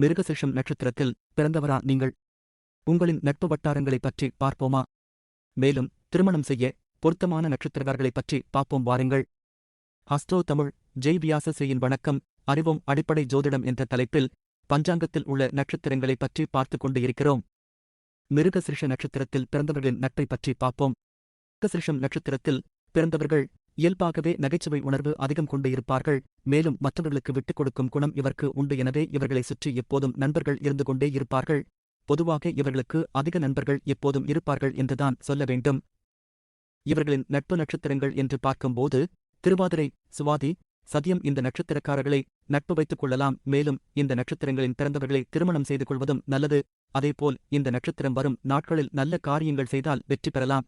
மிருகசிஷம் நட்சத்திரத்தில் பிறந்தவரா நீங்கள்? உங்களின் நட்பு வட்டாரங்களைப் பற்றி பார்ப்போமா? மேலும் திருமணம் செய்ய பொருத்தமான நட்சத்திரக்காரர்களைப் பற்றி பார்ப்போம் வாருங்கள். அஸ்ட்ரோ தமிழ் ஜெய் வியாசஸ்ரீயின் வணக்கம். அறிவோம் அடிப்படை ஜோதிடம் என்ற தலைப்பில் பஞ்சாங்கத்தில் உள்ள நட்சத்திரங்களைப் பற்றி பார்த்துக் கொண்டு இருக்கிறோம். மிருகசிருஷ நட்சத்திரத்தில் பிறந்தவர்களின் நட்பை பற்றி பார்ப்போம். மிருகசிருஷம் நட்சத்திரத்தில் பிறந்தவர்கள் இயல்பாகவே நகைச்சுவை உணர்வு அதிகம் கொண்டு இருப்பார்கள் மேலும் மற்றவர்களுக்கு விட்டுக் கொடுக்கும் குணம் இவருக்கு உண்டு. எனவே இவர்களை சுற்றி எப்போதும் நண்பர்கள் இருந்து கொண்டே இருப்பார்கள். பொதுவாக இவர்களுக்கு அதிக நண்பர்கள் எப்போதும் இருப்பார்கள் என்றுதான் சொல்ல வேண்டும். இவர்களின் நட்பு நட்சத்திரங்கள் என்று பார்க்கும்போது திருவாதிரை சுவாதி சதியம் இந்த நட்சத்திரக்காரர்களை நட்பு வைத்துக் கொள்ளலாம். மேலும் இந்த நட்சத்திரங்களின் பிறந்தவர்களை திருமணம் செய்து கொள்வதும் நல்லது. அதேபோல் இந்த நட்சத்திரம் வரும் நாட்களில் நல்ல காரியங்கள் செய்தால் வெற்றி பெறலாம்.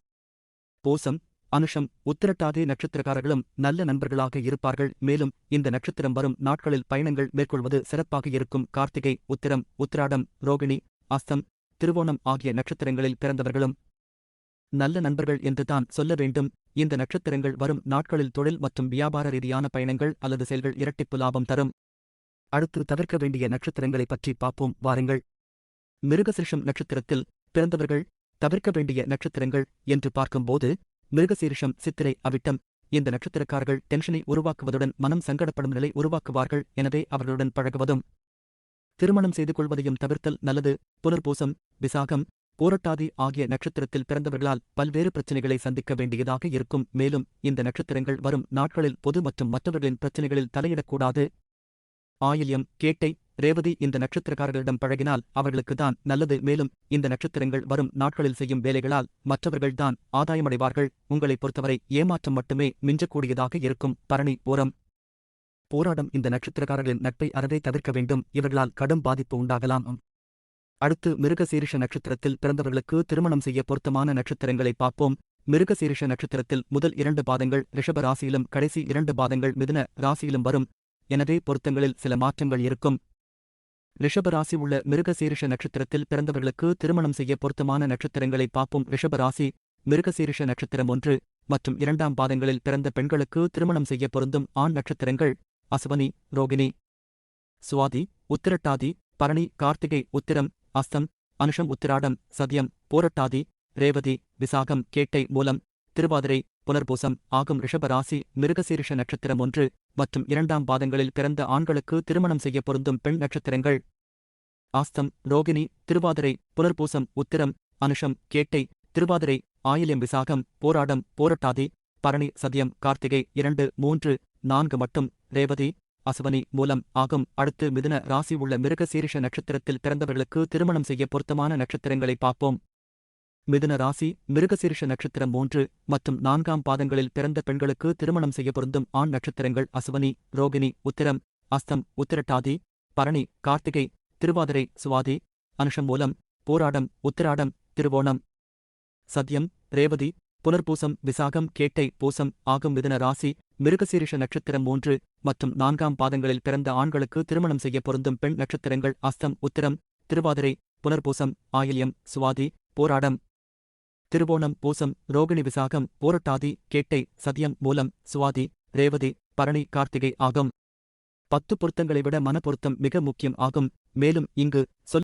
பூசம் அனுஷம் உத்திரட்டாதி நட்சத்திரக்காரர்களும் நல்ல நண்பர்களாக இருப்பார்கள். மேலும் இந்த நட்சத்திரம் வரும் நாட்களில் பயணங்கள் மேற்கொள்வது சிறப்பாக இருக்கும். கார்த்திகை உத்திரம் உத்திராடம் ரோகிணி அஸ்தம் திருவோணம் ஆகிய நட்சத்திரங்களில் பிறந்தவர்களும் நல்ல நண்பர்கள் என்றுதான் சொல்ல வேண்டும். இந்த நட்சத்திரங்கள் வரும் நாட்களில் தொழில் மற்றும் வியாபார ரீதியான பயணங்கள் அல்லது செயல்கள் இரட்டிப்பு லாபம் தரும். அடுத்து தவிர்க்க வேண்டிய நட்சத்திரங்களைப் பற்றி பார்ப்போம். வாருங்கள். மிருகசிருஷம் நட்சத்திரத்தில் பிறந்தவர்கள் தவிர்க்க வேண்டிய நட்சத்திரங்கள் என்று பார்க்கும்போது மிருகசீரிஷம் சித்திரை அவிட்டம் இந்த நட்சத்திரக்காரர்கள் டென்ஷனை உருவாக்குவதுடன் மனம் சங்கடப்படும் நிலை உருவாக்குவார்கள் எனவே அவர்களுடன் பழகுவதும் திருமணம் செய்து கொள்வதையும் தவிர்த்தல் நல்லது. புனர்பூசம் விசாகம் போரட்டாதி ஆகிய நட்சத்திரத்தில் பிறந்தவர்களால் பல்வேறு பிரச்சனைகளை சந்திக்க வேண்டியதாக இருக்கும். மேலும் இந்த நட்சத்திரங்கள் வரும் நாட்களில் பொது மற்றும் மற்றவர்களின் பிரச்சனைகளில் தலையிடக்கூடாது. ஆயில்யம் கேட்டை ரேவதி இந்த நட்சத்திரக்காரர்களிடம் பழகினால் அவர்களுக்குதான் நல்லது மேலும் இந்த நட்சத்திரங்கள் வரும் நாட்களில் செய்யும் வேலைகளால் மற்றவர்கள்தான் ஆதாயமடைவார்கள். உங்களைப் பொறுத்தவரை ஏமாற்றம் மட்டுமே மிஞ்சக்கூடியதாக இருக்கும். பரணி ஓரம். போராடம் இந்த நட்சத்திரக்காரர்களின் நட்பை அறவே தவிர்க்க வேண்டும். இவர்களால் கடும் பாதிப்பு உண்டாகலாம். அடுத்து மிருகசீரிஷ நட்சத்திரத்தில் பிறந்தவர்களுக்கு திருமணம் செய்ய பொருத்தமான நட்சத்திரங்களை பார்ப்போம். மிருகசீரிஷ நட்சத்திரத்தில் முதல் இரண்டு பாதங்கள் ரிஷப ராசியிலும் கடைசி இரண்டு பாதங்கள் மிதுன ராசியிலும் வரும். எனவே பொருத்தங்களில் சில மாற்றங்கள் இருக்கும். ரிஷபராசி உள்ள மிருகசீரிஷ நட்சத்திரத்தில் பிறந்தவர்களுக்கு திருமணம் செய்ய பொருத்தமான நட்சத்திரங்களை பார்ப்போம். ரிஷபராசி மிருகசீரிஷ நட்சத்திரம் ஒன்று மற்றும் இரண்டாம் பாதங்களில் பிறந்த பெண்களுக்கு திருமணம் செய்ய பொருந்தும் ஆண் நட்சத்திரங்கள். அசுவனி ரோகிணி. சுவாதி உத்திரட்டாதி பரணி கார்த்திகை உத்திரம் அஸ்தம் அனுஷம் உத்திராடம் சதியம் போரட்டாதி ரேவதி விசாகம் கேட்டை மூலம் திருவாதிரை புனர்பூசம் ஆகும் ரிஷபராசி மிருகசீரிஷ நட்சத்திரம் ஒன்று மற்றும் இரண்டாம் பாதங்களில் பிறந்த ஆண்களுக்கு திருமணம் செய்ய பொருந்தும் பெண் நட்சத்திரங்கள். ஆஸ்தம் ரோகிணி திருவாதிரை புனர்பூசம் உத்திரம் அனுஷம் கேட்டை திருவாதிரை ஆயிலியம் விசாகம் போராடம் போரட்டாதி பரணி சதியம் கார்த்திகை இரண்டு மூன்று நான்கு மட்டும் ரேவதி அசுவனி மூலம் ஆகும் அடுத்து மிதுன ராசி உள்ள மிருகசீரிஷ நட்சத்திரத்தில் பிறந்தவர்களுக்கு திருமணம் செய்ய பொருத்தமான நட்சத்திரங்களை பார்ப்போம். மிதுன ராசி மிருகசீரிஷ நட்சத்திரம் மூன்று மற்றும் நான்காம் பாதங்களில் பிறந்த பெண்களுக்கு திருமணம் செய்ய பொருந்தும் ஆண் நட்சத்திரங்கள் அசுவனி ரோகிணி உத்திரம் அஸ்தம் உத்திரட்டாதி பரணி கார்த்திகை திருவாதிரை சுவாதி அனுஷம் மூலம் போராடம் உத்திராடம் திருவோணம். சத்யம் ரேவதி புனர்பூசம் விசாகம் கேட்டை பூசம் ஆகும் மிதுன ராசி மிருகசீரிஷ நட்சத்திரம் மூன்று மற்றும் நான்காம் பாதங்களில் பிறந்த ஆண்களுக்கு திருமணம் செய்ய பொருந்தும் பெண் நட்சத்திரங்கள் அஸ்தம் உத்திரம் திருவாதிரை புனர்பூசம் ஆயில்யம் சுவாதி போராடம். திருவோணம் பூசம் ரோகிணி விசாகம் போரட்டாதி கேட்டை சதியம் மூலம் சுவாதி ரேவதி பரணி கார்த்திகை ஆகும். பத்து பொருத்தங்களை விட மனப்பொருத்தம் மிக முக்கியம் ஆகும். மேலும் இங்கு சொல்